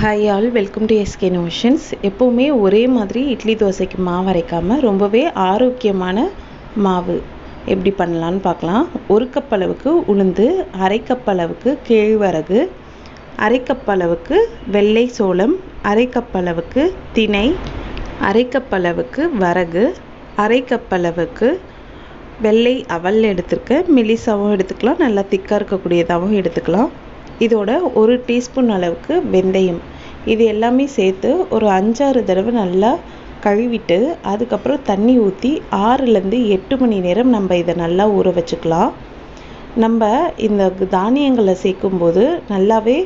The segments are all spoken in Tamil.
Hi all welcome to SK notions எப்போவுமே ஒரே மாதிரி இட்லி தோசைக்கு மாவு அரைக்காமல் ரொம்பவே ஆரோக்கியமான மாவு எப்படி பண்ணலான்னு பார்க்கலாம். ஒரு கப் அளவுக்கு உளுந்து அரை கப் அளவுக்கு கேழ்வரகு அரை கப் அளவுக்கு வெள்ளை சோளம் அரை கப் அளவுக்கு திணை அரை கப் அளவுக்கு வரகு அரை கப் அளவுக்கு வெள்ளை அவல் எடுத்துருக்கேன். மெலிசாவும் எடுத்துக்கலாம் நல்லா திக்காக இருக்கக்கூடியதாகவும் எடுத்துக்கலாம். இதோட ஒரு டீஸ்பூன் அளவுக்கு வெந்தயம். இது எல்லாமே சேர்த்து ஒரு அஞ்சாறு தடவை நல்லா கழுவிட்டு அதுக்கப்புறம் தண்ணி ஊற்றி ஆறுலேருந்து எட்டு மணி நேரம் நம்ம இதை நல்லா ஊற வச்சுக்கலாம். நம்ம இந்த தானியங்களை சேர்க்கும்போது நல்லாவே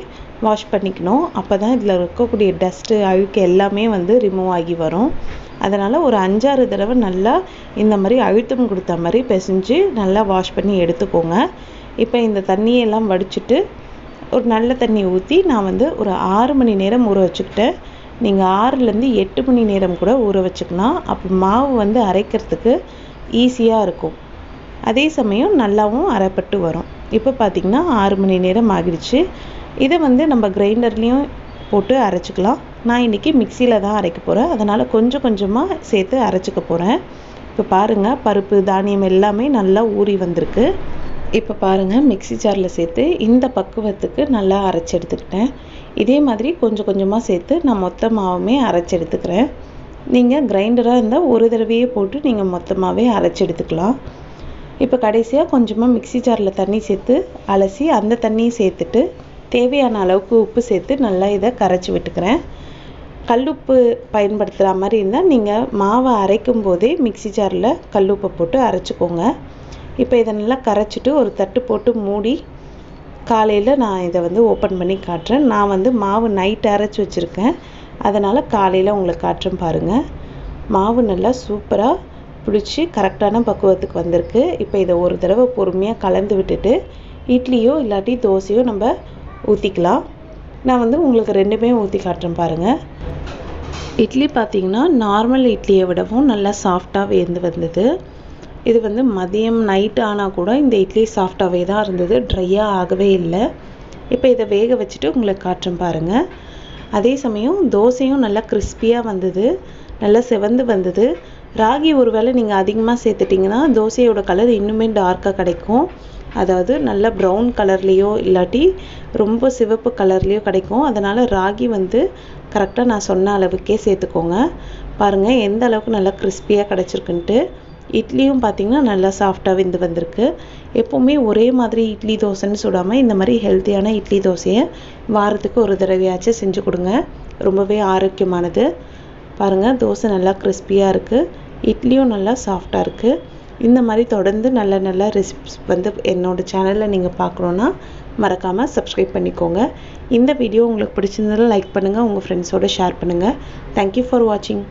வாஷ் பண்ணிக்கணும். அப்போ தான் இதில் இருக்கக்கூடிய டஸ்ட்டு அழுக்கு எல்லாமே வந்து ரிமூவ் ஆகி வரும். அதனால் ஒரு அஞ்சாறு தடவை நல்லா இந்த மாதிரி அழுத்தம் கொடுத்த மாதிரி பிசைஞ்சு நல்லா வாஷ் பண்ணி எடுத்துக்கோங்க. இப்போ இந்த தண்ணியெல்லாம் வடிச்சிட்டு ஒரு நல்ல தண்ணி ஊற்றி நான் வந்து ஒரு ஆறு மணி நேரம் ஊற வச்சுக்கிட்டேன் நீங்கள் ஆறுலேருந்து எட்டு மணி நேரம் கூட ஊற வச்சுக்கலாம் அப்போ மாவு வந்து அரைக்கிறதுக்கு ஈஸியாக இருக்கும். அதே சமயம் நல்லாவும் அரைப்பட்டு வரும். இப்போ பார்த்திங்கன்னா ஆறு மணி நேரம் ஆகிடுச்சு. இதை வந்து நம்ம கிரைண்டர்லேயும் போட்டு அரைச்சிக்கலாம் நான் இன்றைக்கி மிக்சியில் தான் அரைக்க போகிறேன் அதனால் கொஞ்சம் கொஞ்சமாக சேர்த்து அரைச்சிக்க போகிறேன் இப்போ பாருங்கள் பருப்பு தானியம் எல்லாமே நல்லா ஊறி வந்திருக்கு. இப்போ பாருங்கள் மிக்சி ஜாரில் சேர்த்து இந்த பக்குவத்துக்கு நல்லா அரைச்சி எடுத்துக்கிட்டேன். இதே மாதிரி கொஞ்சம் கொஞ்சமாக சேர்த்து நான் மொத்த மாவுமே அரைச்சி எடுத்துக்கிறேன். நீங்கள் கிரைண்டராக இருந்தால் ஒரு தடவையே போட்டு நீங்கள் மொத்தமாகவே அரைச்சி எடுத்துக்கலாம். இப்போ கடைசியாக கொஞ்சமாக மிக்சி ஜாரில் தண்ணி சேர்த்து அலசி அந்த தண்ணியை சேர்த்துட்டு தேவையான அளவுக்கு உப்பு சேர்த்து நல்லா இதை கரைச்சி விட்டுக்கிறேன். கல்லுப்பு பயன்படுத்துகிற மாதிரி இருந்தால் நீங்கள் மாவை அரைக்கும் போதே மிக்சி ஜாரில் கல்லுப்பை போட்டு அரைச்சிக்கோங்க. இப்போ இதை நல்லா கரைச்சிட்டு ஒரு தட்டு போட்டு மூடி காலையில் நான் இதை வந்து ஓப்பன் பண்ணி காட்டுறேன். நான் வந்து மாவு நைட் அரைச்சி வச்சுருக்கேன். அதனால் காலையில் உங்களுக்கு காட்டுறேன் பாருங்கள் மாவு நல்லா சூப்பராக பிடிச்சி கரெக்டான பக்குவத்துக்கு வந்திருக்கு. இப்போ இதை ஒரு தடவை பொறுமையாக கலந்து விட்டுட்டு இட்லியோ இல்லாட்டி தோசையோ நம்ம ஊற்றிக்கலாம் நான் வந்து உங்களுக்கு ரெண்டுமே ஊற்றி காட்டுறேன் பாருங்கள் இட்லி பார்த்திங்கன்னா நார்மல் இட்லியை விடவும் நல்லா சாஃப்டாக வேந்து வந்தது. இது வந்து மதியம் நைட் ஆனால் கூட இந்த இட்லி சாஃப்டாகவே தான் இருந்தது. ட்ரையாக ஆகவே இல்லை. இப்போ இதை வேக வச்சுட்டு உங்களுக்கு காட்டுறேன் பாருங்கள் அதே சமயம் தோசையும் நல்லா கிறிஸ்பியாக வந்தது. நல்லா செவந்து வந்தது. ராகி ஒரு வேளை நீங்கள் அதிகமாக சேர்த்துட்டிங்கன்னா தோசையோட கலர் இன்னுமே டார்க்காக கிடைக்கும். அதாவது நல்ல ப்ரௌன் கலர்லேயோ இல்லாட்டி ரொம்ப சிவப்பு கலர்லேயோ கிடைக்கும். அதனால் ராகி வந்து கரெக்டாக நான் சொன்ன அளவுக்கே சேர்த்துக்கோங்க. பாருங்கள் எந்த அளவுக்கு நல்லா கிறிஸ்பியாக கிடச்சிருக்குன்ட்டு. இட்லியும் பார்த்திங்கன்னா நல்லா சாஃப்டாக வெந்து வந்திருக்கு. எப்போவுமே ஒரே மாதிரி இட்லி தோசைன்னு சுடாமல் இந்த மாதிரி ஹெல்த்தியான இட்லி தோசையை வாரத்துக்கு ஒரு தடவையாச்சும் செஞ்சு கொடுங்க. ரொம்பவே ஆரோக்கியமானது. பாருங்கள் தோசை நல்லா கிறிஸ்பியாக இருக்குது இட்லியும் நல்லா சாஃப்டாக இருக்குது இந்த மாதிரி தொடர்ந்து நல்ல நல்ல ரெசிபிஸ் வந்து என்னோடய சேனலில் நீங்கள் பார்க்கணுன்னா மறக்காமல் சப்ஸ்கிரைப் பண்ணிக்கோங்க. இந்த வீடியோ உங்களுக்கு பிடிச்சிருந்தாலும் லைக் பண்ணுங்கள் உங்கள் ஃப்ரெண்ட்ஸோடு ஷேர் பண்ணுங்கள் தேங்க்யூ ஃபார் வாட்சிங்